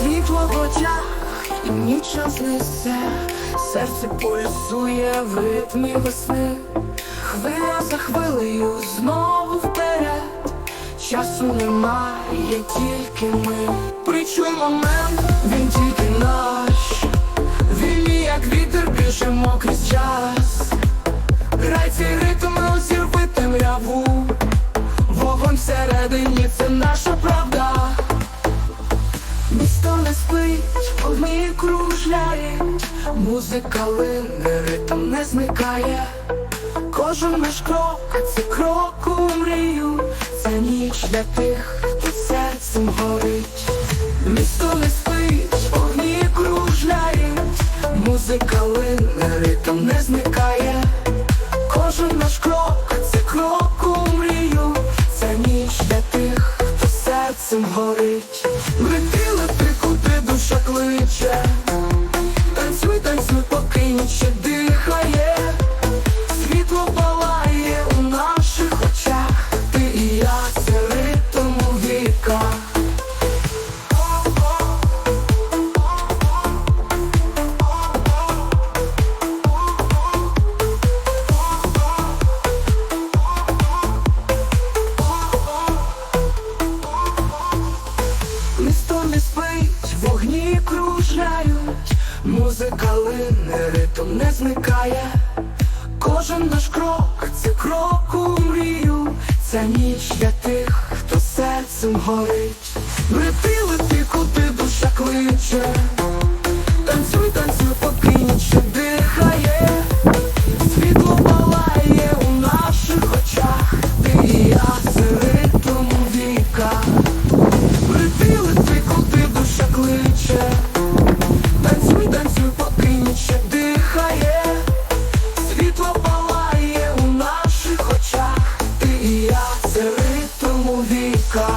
Світло в очах і ніч знесе, серце пульсує в ритмі весни, хвиля за хвилею знову вперед, часу немає, тільки ми. Причуй момент, він тільки наш, вільні, як вітер, біжимо крізь час. Грай цей ритм, всередині це наша правда. Місто не спить, вогні кружляють, музика лине, ритм не зникає. Кожен наш крок, це крок у мрію, це ніч для тих, хто серцем горить. Місто не спить, вогні кружляють, музика лине, ритм не зникає. Кожен наш крок серцем горить. не спить, вогні кружляють, музика лине, ритм не зникає. Кожен наш крок це крок у мрію, це ніч для тих, хто серцем горить. Лети, лети, куди душа кличе. Мувіка